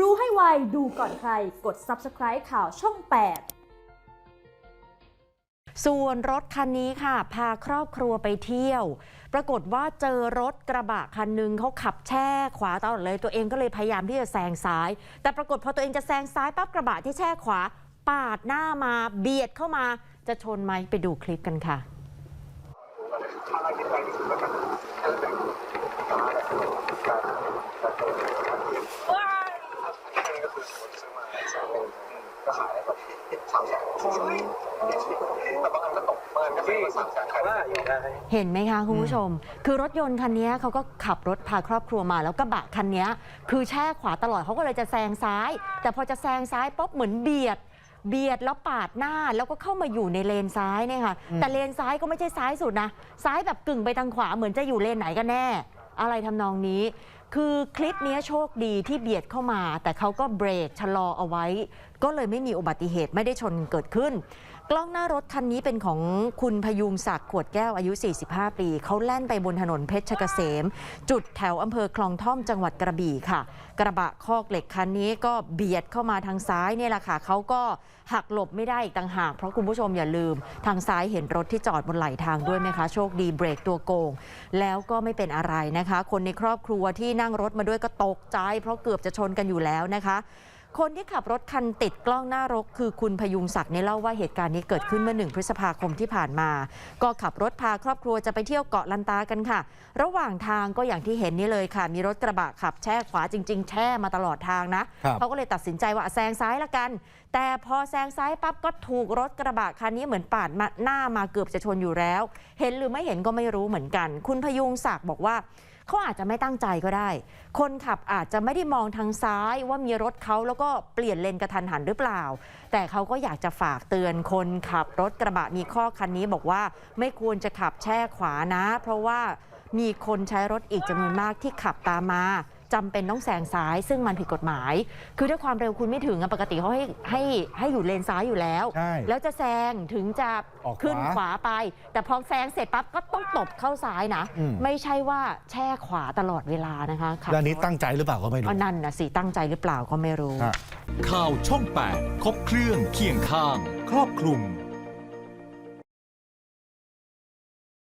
รู้ให้ไว ดูก่อนใคร กด subscribe ข่าวช่อง 8ส่วนรถคันนี้ค่ะ พาครอบครัวไปเที่ยว ปรากฏว่าเจอรถกระบะคันหนึ่งเขาขับแช่ขวาตลอดเลย ตัวเองก็เลยพยายามที่จะแซงซ้าย แต่ปรากฏพอตัวเองจะแซงซ้ายปั๊บกระบะที่แช่ขวา ปาดหน้ามาเบียดเข้ามาจะชนไหมไปดูคลิปกันค่ะ ก็คือสมมติซื้อมาแสนหนึ่งก็ขายได้แบบสาม แสนแต่บางอันก็ตกบางอันก็ซื้อมาสามแสนขายได้อยู่ได้เห็นไหมคะคุณผู้ชม คือรถยนต์คันนี้เขาก็ขับรถพาครอบครัวมา แล้วกระบะคันนี้คือแช่ขวาตลอดเขาก็เลยจะแซงซ้าย แต่พอจะแซงซ้ายปุ๊บเหมือนเบียด เบียดแล้วปาดหน้าแล้วก็เข้ามาอยู่ในเลนซ้ายเนี่ยค่ะ แต่เลนซ้ายก็ไม่ใช่ซ้ายสุดนะ ซ้ายแบบกึ่งไปทางขวาเหมือนจะอยู่เลนไหนกันแน่ อะไรทำนองนี้ คือคลิปนี้โชคดีที่เบียดเข้ามา แต่เขาก็เบรกชะลอเอาไว้ ก็เลยไม่มีอุบัติเหตุไม่ได้ชนเกิดขึ้น กล้องหน้ารถคันนี้เป็นของคุณพยุงศักดิ์ขวดแก้วอายุ 45 ปี เขาแล่นไปบนถนนเพชรเกษม จุดแถวอำเภอคลองท่อมจังหวัดกระบี่ค่ะ กระบะคอกเหล็กคันนี้ก็เบียดเข้ามาทางซ้ายเนี่ยแหละค่ะเขาก็หักหลบไม่ได้อีกต่างหาก เพราะคุณผู้ชมอย่าลืม ทางซ้ายเห็นรถที่จอดบนไหลทางด้วยไหมคะ โชคดีเบรกตัวโกง แล้วก็ไม่เป็นอะไรนะคะ คนในครอบครัวที่นั่งรถมาด้วยก็ตกใจ เพราะเกือบจะชนกันอยู่แล้วนะคะ คนที่ขับรถคันติดกล้องหน้ารถคือคุณพยุงศักดิ์เนี่ยเล่าว่าเหตุการณ์นี้เกิดขึ้นเมื่อหนึ่งพฤษภาคมที่ผ่านมา ก็ขับรถพาครอบครัวจะไปเที่ยวเกาะลันตากันค่ะ ระหว่างทางก็อย่างที่เห็นนี่เลยค่ะ มีรถกระบะขับแช่ขวาจริง ๆ แช่มาตลอดทางนะครับเขาก็เลยตัดสินใจว่าแซงซ้ายละกัน แต่พอแซงซ้ายปั๊บก็ถูกรถกระบะคันนี้เหมือนปาดมาหน้ามาเกือบจะชนอยู่แล้ว เห็นหรือไม่เห็นก็ไม่รู้เหมือนกัน คุณพยุงศักดิ์บอกว่า เขาอาจจะไม่ตั้งใจก็ได้ คนขับอาจจะไม่ได้มองทางซ้ายว่ามีรถเขาแล้วก็เปลี่ยนเลนกระทันหันหรือเปล่า แต่เขาก็อยากจะฝากเตือนคนขับรถกระบะมีข้อคันนี้บอกว่าไม่ควรจะขับแช่ขวานะ เพราะว่ามีคนใช้รถอีกจำนวนมากที่ขับตามมา จำเป็นต้องแซงซ้าย ซึ่งมันผิดกฎหมาย คือถ้าความเร็วคุณไม่ถึงอะปกติเขาให้ให้ให้อยู่เลนซ้ายอยู่แล้วใช่แล้วจะแซงถึงจะออกขวาขึ้นขวาไป แต่พอแซงเสร็จปั๊บก็ต้องตบเข้าซ้ายนะอืมไม่ใช่ว่าแช่ขวาตลอดเวลานะคะขับแล้วอันนี้รถตั้งใจหรือเปล่าก็ไม่รู้เอานั่นนะสิตั้งใจหรือเปล่าก็ไม่รู้ฮะข่าวช่อง 8 ครบเครื่องเคียงข้าง ครอบคลุม